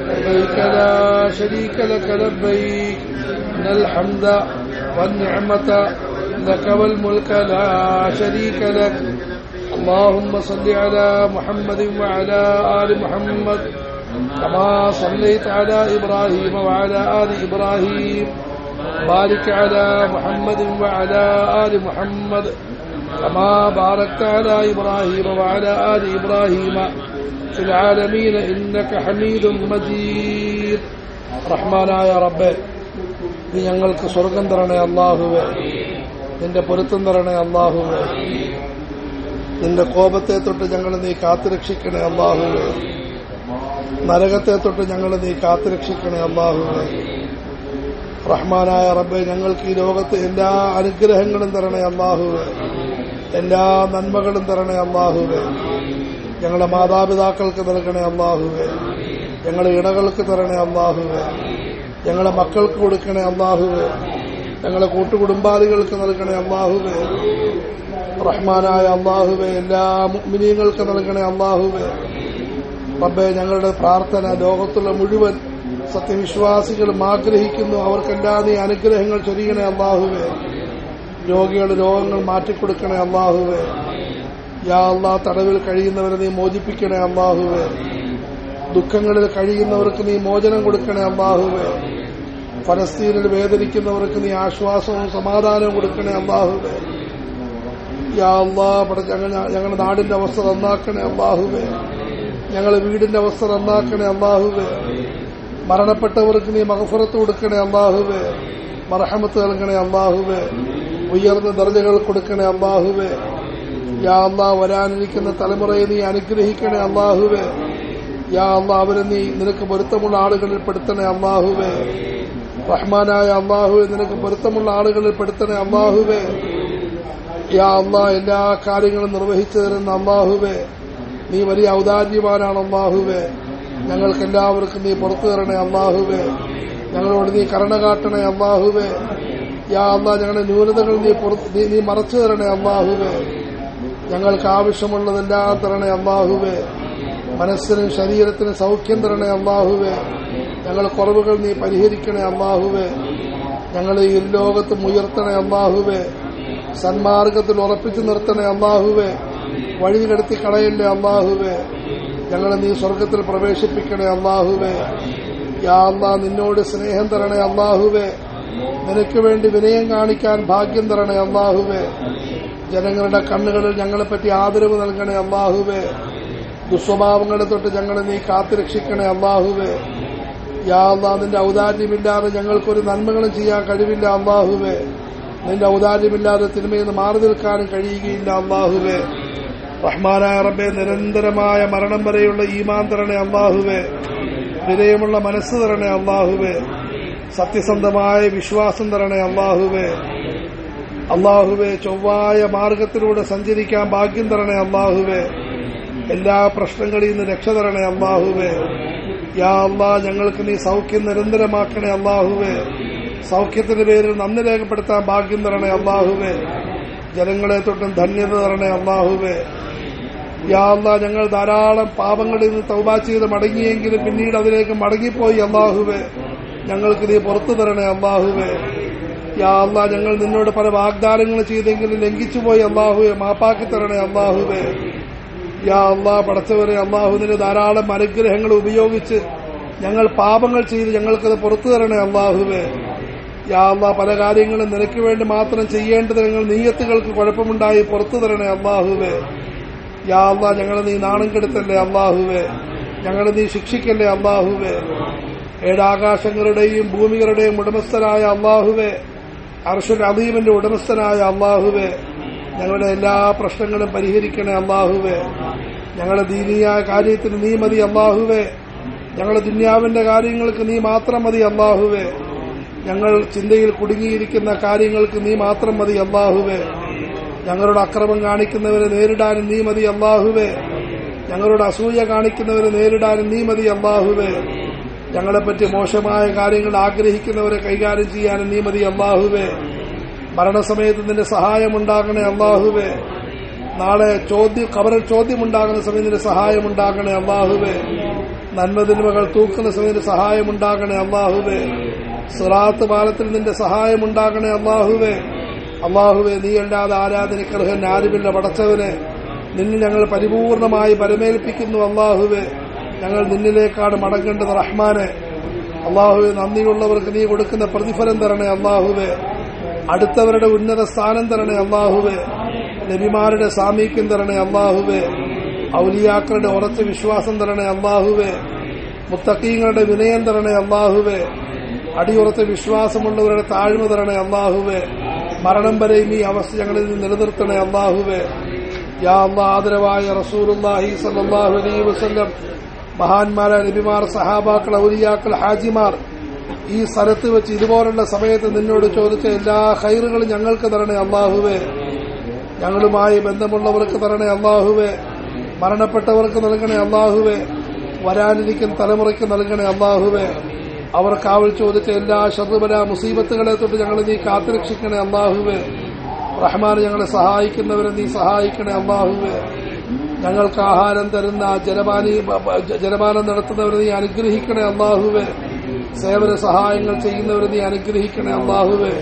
لبيك لا شريك لك لبيك إن الحمد والنعمة لك والملك لا شريك لك. اللهم صل على محمد وعلى آل محمد كما صليت على إبراهيم وعلى آل إبراهيم. بارك على محمد وعلى آل محمد كما باركت على إبراهيم وعلى آل إبراهيم. في العالمين إنك حميد مجيد റഹ്മാനായ റബ്ബെ നീ ഞങ്ങൾക്ക് സ്വർഗം തരണേ അള്ളാഹുവെ നിന്റെ പൊരുത്തം തരണേ അള്ളാഹുവെ നിന്റെ കോപത്തെ തൊട്ട് ഞങ്ങൾ നീ കാത്തുരക്ഷിക്കണേ അള്ളാഹുവെ നരകത്തെ തൊട്ട് ഞങ്ങൾ നീ കാത്തുരക്ഷിക്കണേ അള്ളാഹുവെ റഹ്മാനായ റബ്ബെ ഞങ്ങൾക്ക് ഈ ലോകത്ത് എല്ലാ അനുഗ്രഹങ്ങളും തരണേ അള്ളാഹുവെ എല്ലാ നന്മകളും തരണേ അള്ളാഹുവെ ഞങ്ങളുടെ മാതാപിതാക്കൾക്ക് നൽകണേ അള്ളാഹുവേ ഞങ്ങളുടെ ഇണകൾക്ക് തരണേ അള്ളാഹുവേ ഞങ്ങളുടെ മക്കൾക്ക് കൊടുക്കണേ അള്ളാഹുവേ ഞങ്ങളുടെ കൂട്ടുകുടുംബാദികൾക്ക് നൽകണേ അള്ളാഹുവേ റഹ്മാനായ അള്ളാഹുവെ എല്ലാ മുഅ്മിനീങ്ങൾക്ക് നൽകണേ അള്ളാഹുവെ റബ്ബെ ഞങ്ങളുടെ പ്രാർത്ഥന ലോകത്തുള്ള മുഴുവൻ സത്യവിശ്വാസികളും ആഗ്രഹിക്കുന്നു. അവർക്കെല്ലാ നീ അനുഗ്രഹങ്ങൾ ചൊരിയണേ അള്ളാഹുവെ രോഗികളുടെ രോഗങ്ങൾ മാറ്റിക്കൊടുക്കണേ അള്ളാഹുവെ യാ അള്ളാ തടവിൽ കഴിയുന്നവരെ നീ മോചിപ്പിക്കണേ അള്ളാഹുവേ ദുഃഖങ്ങളിൽ കഴിയുന്നവർക്ക് നീ മോചനം കൊടുക്കണേ അള്ളാഹുവേ ഫലസ്തീനിൽ വേദനിക്കുന്നവർക്ക് നീ ആശ്വാസവും സമാധാനവും കൊടുക്കണേ അള്ളാഹുവേ യാ അള്ളാ ഞങ്ങളുടെ നാടിന്റെ അവസ്ഥ നന്നാക്കണേ അള്ളാഹുവേ ഞങ്ങളുടെ വീടിന്റെ അവസ്ഥ നന്നാക്കണേ അള്ളാഹുവേ മരണപ്പെട്ടവർക്ക് നീ മഹഫുറത്ത് കൊടുക്കണേ അള്ളാഹുവേ മറഹമത്ത് നൽകണേ അള്ളാഹുവേ ഉയർന്ന ദർജകൾ കൊടുക്കണേ അള്ളാഹുവെ യാ അള്ളാ വരാനിരിക്കുന്ന തലമുറയെ നീ അനുഗ്രഹിക്കണേ അള്ളാഹുവേ യാ അള്ളാ അവരെ നീ നിനക്ക് പൊരുത്തമുള്ള ആളുകളിൽ പെടുത്തണേ അള്ളാഹുവേ റഹ്മാനായ അള്ളാഹുവെ നിനക്ക് പൊരുത്തമുള്ള ആളുകളിൽ പെടുത്തണേ അള്ളാഹുവേ യാ അള്ളാ എല്ലാ കാര്യങ്ങളും നിർവഹിച്ചു തരുന്ന അള്ളാഹുവേ നീ വലിയ ഔദാര്യവാനാണ് അള്ളാഹുവേ ഞങ്ങൾക്ക് എല്ലാവർക്കും നീ പുറത്തു തരണേ അള്ളാഹുവേ ഞങ്ങളോട് നീ കരുണ കാട്ടണേ അള്ളാഹുവേ യാ അള്ളാ ഞങ്ങളുടെ ന്യൂനതകൾ നീ നീ മറച്ചു തരണേ അള്ളാഹുവെ ഞങ്ങൾക്ക് ആവശ്യമുള്ളതെല്ലാം തരണേ അള്ളാഹുവേ. മനസ്സിനും ശരീരത്തിനും സൗഖ്യം തരണേ അള്ളാഹുവേ. ഞങ്ങൾ കുറവുകൾ നീ പരിഹരിക്കണേ അള്ളാഹുവേ. ഞങ്ങൾ ഈ ലോകത്ത് ഉയർത്തണേ അള്ളാഹുവേ. സന്മാർഗത്തിൽ ഉറപ്പിച്ചു നിർത്തണേ അള്ളാഹുവേ. വഴി കടത്തി കളയല്ലേ അള്ളാഹുവേ. ഞങ്ങളെ നീ സ്വർഗത്തിൽ പ്രവേശിപ്പിക്കണേ അള്ളാഹുവേ. യാ അള്ളാ നിന്നോട് സ്നേഹം തരണേ അള്ളാഹുവേ. നിനക്ക് വേണ്ടി വിനയം കാണിക്കാൻ ഭാഗ്യം തരണേ അള്ളാഹുവെ. ജനങ്ങളുടെ കണ്ണുകളിൽ ഞങ്ങളെപ്പറ്റി ആദരവ് നൽകണേ അള്ളാഹുവേ. ദുസ്വഭാവങ്ങളെ തൊട്ട് ഞങ്ങളെ നീ കാത്തുരക്ഷിക്കണേ അള്ളാഹുവേ. യാ അള്ളാഹ് നിന്റെ ഔദാര്യമില്ലാതെ ഞങ്ങൾക്കൊരു നന്മകളും ചെയ്യാൻ കഴിവില്ല അള്ളാഹുവേ. നിന്റെ ഔദാര്യമില്ലാതെ തിന്മയിൽ നിന്ന് മാറി നിൽക്കാനും കഴിയുകയില്ല അള്ളാഹുവേ. റഹ്മാനായ റബ്ബെ നിരന്തരമായ മരണം വരെയുള്ള ഈമാൻ തരണേ അള്ളാഹുവേ. വിനയമുള്ള മനസ്സ് തരണേ അള്ളാഹുവേ. സത്യസന്ധമായ വിശ്വാസം തരണേ അള്ളാഹുവെ. അള്ളാഹുവെ ചൊവ്വായ മാർഗത്തിലൂടെ സഞ്ചരിക്കാൻ ഭാഗ്യം തരണേ അള്ളാഹുവെ. എല്ലാ പ്രശ്നങ്ങളിൽ നിന്ന് രക്ഷ തരണേ അള്ളാഹുവെ. യാ അള്ളാ ഞങ്ങൾക്ക് നീ സൗഖ്യം നിരന്തരമാക്കണേ അള്ളാഹുവെ. സൗഖ്യത്തിന്റെ പേരിൽ നന്ദി രേഖപ്പെടുത്താൻ ഭാഗ്യം തരണേ അള്ളാഹുവെ. ജനങ്ങളെ തൊട്ടും ധന്യത തരണേ അള്ളാഹുവെ. യാ അള്ളാ ഞങ്ങൾ ധാരാളം പാപങ്ങളിൽ നിന്ന് തൗബ ചെയ്ത് മടങ്ങിയെങ്കിലും പിന്നീട് അതിലേക്ക് മടങ്ങിപ്പോയി അള്ളാഹുവെ. ഞങ്ങൾക്ക് നീ പുറത്തു തരണേ അള്ളാഹുവെ. യാ അള്ളാ ഞങ്ങൾ നിന്നോട് പല വാഗ്ദാനങ്ങൾ ചെയ്തെങ്കിലും ലംഘിച്ചുപോയി അള്ളാഹുവെ മാപ്പാക്കി തരണേ അള്ളാഹുവെ. യാ അള്ളാഹ് പടച്ചവരെ അള്ളാഹുവിന്റെ ധാരാളം അനുഗ്രഹങ്ങൾ ഉപയോഗിച്ച് ഞങ്ങൾ പാപങ്ങൾ ചെയ്ത് ഞങ്ങൾക്കത് പുറത്തു തരണേ അള്ളാഹുവെ. യാ അള്ളാഹ് പല കാര്യങ്ങളും നിനക്ക് വേണ്ടി മാത്രം ചെയ്യേണ്ടത് ഞങ്ങൾ നീയത്തുകൾക്ക് കുഴപ്പമുണ്ടായി പുറത്തു തരണേ അള്ളാഹുവെ. യാ അള്ളാഹ് ഞങ്ങളെ നീ നാണം കെടുത്തല്ലേ അള്ളാഹുവെ. ഞങ്ങളെ നീ ശിക്ഷിക്കല്ലേ അള്ളാഹുവെ. ഏഴാകാശങ്ങളുടെയും ഭൂമികളുടെയും ഉടമസ്ഥരായ അള്ളാഹുവെ. അർഷുൽ അദീമിന്റെ ഉടമസ്ഥനായ അള്ളാഹുവെ ഞങ്ങളുടെ എല്ലാ പ്രശ്നങ്ങളും പരിഹരിക്കണേ അള്ളാഹുവെ. ഞങ്ങളുടെ ദീനീയ കാര്യത്തിന് നീ മതി അള്ളാഹുവെ. ഞങ്ങളുടെ ദുന്യാവിന്റെ കാര്യങ്ങൾക്ക് നീ മാത്രം മതി അള്ളാഹുവെ. ഞങ്ങൾ ചിന്തയിൽ കുടുങ്ങിയിരിക്കുന്ന കാര്യങ്ങൾക്ക് നീ മാത്രം മതി അള്ളാഹുവെ. ഞങ്ങളുടെ അക്രമം കാണിക്കുന്നവരെ നേരിടാനും നീ മതി അള്ളാഹുവെ. ഞങ്ങളുടെ അസൂയ കാണിക്കുന്നവരെ നേരിടാനും നീ മതി അള്ളാഹുവേ. ഞങ്ങളെപ്പറ്റി മോശമായ കാര്യങ്ങൾ ആഗ്രഹിക്കുന്നവരെ കൈകാര്യം ചെയ്യാൻ നീ മതി അള്ളാഹുവേ. മരണസമയത്ത് നിന്റെ സഹായമുണ്ടാകണേ അള്ളാഹുവേ. നാളെ ചോദ്യം കബറിൽ ചോദ്യമുണ്ടാകുന്ന സമയത്ത് നിന്റെ സഹായമുണ്ടാകണേ അള്ളാഹുവേ. നന്മതിന്മകൾ തൂക്കുന്ന സമയത്ത് സഹായമുണ്ടാകണേ അള്ളാഹുവേ. സിറാത്ത് പാലത്തിൽ നിന്റെ സഹായമുണ്ടാകണേ അള്ളാഹുവേ. അള്ളാഹുവെ നീ അല്ലാതെ ആരാധനക്കർഹൻ ആരുമില്ല പടച്ചവനെ. നിന്നെ ഞങ്ങൾ പരിപൂർണമായി പരമേൽപ്പിക്കുന്നു അള്ളാഹുവെ. ഞങ്ങൾ നിന്നിലേക്കാണ് മടങ്ങേണ്ടത് റഹ്മാനെ. അള്ളാഹുവെ നന്ദിയുള്ളവർക്ക് നീ കൊടുക്കുന്ന പ്രതിഫലം തരണേ അള്ളാഹുവെ. അടുത്തവരുടെ ഉന്നത സ്ഥാനം തരണേ അള്ളാഹുവെ. നബിമാരുടെ സാമീപ്യം തരണേ അള്ളാഹുവെ. ഔലിയാക്കളുടെ ഉറച്ച വിശ്വാസം തരണേ അള്ളാഹുവെ. മുത്തക്കീങ്ങളുടെ വിനയം തരണേ അള്ളാഹുവെ. അടിയുറച്ച വിശ്വാസമുള്ളവരുടെ താഴ്മ തരണേ അള്ളാഹുവെ. മരണം വരെയും ഈ അവസ്ഥ ഞങ്ങളിൽ നിന്ന് നിലനിർത്തണേ അള്ളാഹുവെ. യാ അള്ളാ ആദരവായ റസൂലുല്ലാഹി സല്ലാഹു അലൈ വസല്ലം മഹാന്മാരായ നബിമാർ സഹാബാക്കൾ ഔലിയാക്കൾ ഹാജിമാർ ഈ സ്ഥലത്ത് വെച്ച് ഇതുപോലുള്ള സമയത്ത് നിന്നോട് ചോദിച്ച എല്ലാ ഹൈറുകളും ഞങ്ങൾക്ക് തരണേ അള്ളാഹുവേ ഞങ്ങളുമായി ബന്ധമുള്ളവർക്ക് തരണേ അള്ളാഹുവേ മരണപ്പെട്ടവർക്ക് നൽകണേ അള്ളാഹുവേ വരാനിരിക്കുന്ന തലമുറയ്ക്ക് നൽകണേ അള്ളാഹുവേ അവർ കാവൽ ചോദിച്ച എല്ലാ ശത്രുബല മുസീബത്തുകളെ തൊട്ട് ഞങ്ങൾ നീ കാത്തുരക്ഷിക്കണേ അള്ളാഹുവേ റഹ്മാൻ ഞങ്ങളെ സഹായിക്കുന്നവരെ നീ സഹായിക്കണേ അള്ളാഹുവെ ഞങ്ങൾക്ക് ആഹാരം തരുന്ന ജലപാനി ജലപാനം നടത്തുന്നവരെ നീ അനുഗ്രഹിക്കണേ അള്ളാഹുവേ. സേവന സഹായങ്ങൾ ചെയ്യുന്നവരെ നീ അനുഗ്രഹിക്കണേ അള്ളാഹുവേ.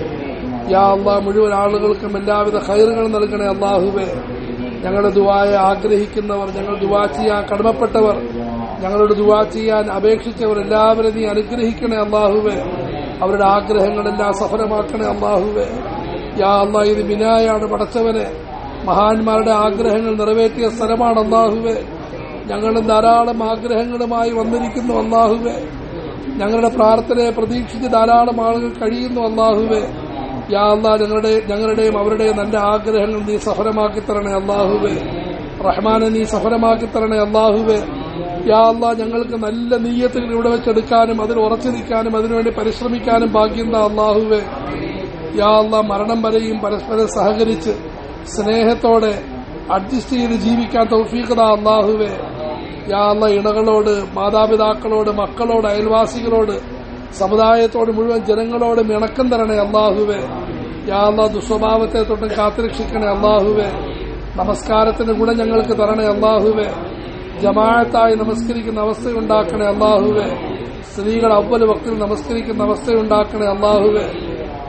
യാ അള്ളാ മുഴുവൻ ആളുകൾക്കും എല്ലാവിധ ഹൈറുകളും നൽകണേ അള്ളാഹുവേ. ഞങ്ങളുടെ ദുവായെ ആഗ്രഹിക്കുന്നവർ ഞങ്ങൾ ദുവാ ചെയ്യാൻ കടമപ്പെട്ടവർ ഞങ്ങളുടെ ദുവാ ചെയ്യാൻ അപേക്ഷിച്ചവർ എല്ലാവരും നീ അനുഗ്രഹിക്കണേ അള്ളാഹുവേ. അവരുടെ ആഗ്രഹങ്ങളെല്ലാം സഫലമാക്കണേ അള്ളാഹുവേ. യാ അള്ളാ ഇത് മിനായാണ് പടച്ചവനെ. മഹാന്മാരുടെ ആഗ്രഹങ്ങൾ നിറവേറ്റിയ സ്ഥലമാണ് അള്ളാഹുവെ. ഞങ്ങളും ധാരാളം ആഗ്രഹങ്ങളുമായി വന്നിരിക്കുന്നു അള്ളാഹുവെ. ഞങ്ങളുടെ പ്രാർത്ഥനയെ പ്രതീക്ഷിച്ച് ധാരാളം ആളുകൾ കഴിയുന്നു അള്ളാഹുവെ. യാ അള്ളാ ഞങ്ങളുടെ ഞങ്ങളുടെയും അവരുടെയും നല്ല ആഗ്രഹങ്ങൾ നീ സഫലമാക്കി തരണേ അള്ളാഹുവെ. റഹ്മാനെ നീ സഫലമാക്കി തരണേ അള്ളാഹുവെ. യാ അള്ളാ ഞങ്ങൾക്ക് നല്ല നീയത്തുകൾ ഇവിടെ വെച്ചെടുക്കാനും അതിൽ ഉറച്ചു നിൽക്കാനും അതിനുവേണ്ടി പരിശ്രമിക്കാനും ഭാഗ്യം അള്ളാഹുവെ. യാ അള്ളാ മരണം വരെയും പരസ്പരം സഹകരിച്ച് സ്നേഹത്തോടെ അഡ്ജസ്റ്റ് ചെയ്ത് ജീവിക്കാൻ തൗഫീഖത അള്ളാഹുവെ യാ അള്ള ഇണകളോട് മാതാപിതാക്കളോട് മക്കളോട് അയൽവാസികളോട് സമുദായത്തോട് മുഴുവൻ ജനങ്ങളോട് ഇണക്കം തരണേ അള്ളാഹുവെ യാ അള്ള ദുസ്വഭാവത്തെ തൊട്ടും കാത്തുരക്ഷിക്കണേ അള്ളാഹുവെ നമസ്കാരത്തിന് ഗുണം ഞങ്ങൾക്ക് തരണേ അള്ളാഹുവെ ജമാഅത്തായി നമസ്കരിക്കുന്ന അവസ്ഥയുണ്ടാക്കണേ അള്ളാഹുവെ സ്ത്രീകൾ അവൽ വക്തിൽ നമസ്കരിക്കുന്ന അവസ്ഥയുണ്ടാക്കണേ അള്ളാഹുവെ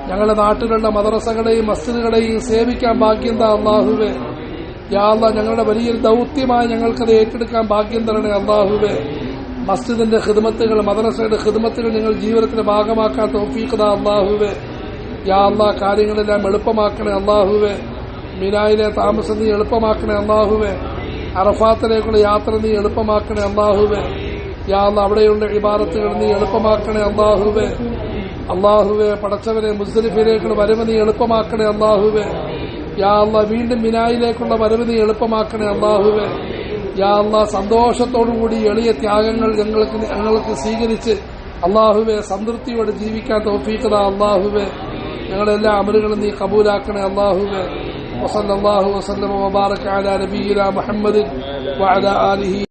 ഞങ്ങളുടെ നാട്ടിലുള്ള മദ്രസകളെയും മസ്ജിദുകളെയും സേവിക്കാൻ ഭാഗ്യം താ അള്ളാഹുവേ. യാള ഞങ്ങളുടെ വലിയൊരു ദൗത്യമായി ഞങ്ങൾക്കത് ഏറ്റെടുക്കാൻ ഭാഗ്യം തരണേ അള്ളാഹുവേ. മസ്ജിദിന്റെ ഹിദ്മത്തുകൾ മദ്രസയുടെ ഹിദ്മത്തുകൾ ഞങ്ങൾ ജീവിതത്തിന്റെ ഭാഗമാക്കാൻ തോഫീഖത അള്ളാഹുവേ. യാ കാര്യങ്ങളെല്ലാം എളുപ്പമാക്കണേ അള്ളാഹുവേ. മിനായിലെ താമസം നീ എളുപ്പമാക്കണേ അള്ളാഹുവേ. അറഫാത്തിലേക്കുള്ള യാത്ര നീ എളുപ്പമാക്കണേ അള്ളാഹുവേ. യാ അവിടെയുള്ള ഇബാറത്തുകൾ നീ എളുപ്പമാക്കണേ അള്ളാഹുവെ. അള്ളാഹുവെ പടച്ചവനെ മുസ്ലിഫിലേക്കുള്ള വരവ് നീ എളുപ്പമാക്കണേ അള്ളാഹുവെ യാ അല്ലാ വീണ്ടും മിനായിലേക്കുള്ള വരവ് നീ എളുപ്പമാക്കണേ അള്ളാഹുവെ യാ അല്ലാ സന്തോഷത്തോടുകൂടി എളിയ ത്യാഗങ്ങൾ ഞങ്ങൾക്ക് ഞങ്ങൾക്ക് സ്വീകരിച്ച് അള്ളാഹുവെ സംതൃപ്തിയോടെ ജീവിക്കാൻ തോഫീക്കത അള്ളാഹുവെ ഞങ്ങളെല്ലാ അമലുകളും നീ കബൂലാക്കണേ അള്ളാഹുവെ وصلى الله وسلم وبارك على نبينا محمد وعلى آله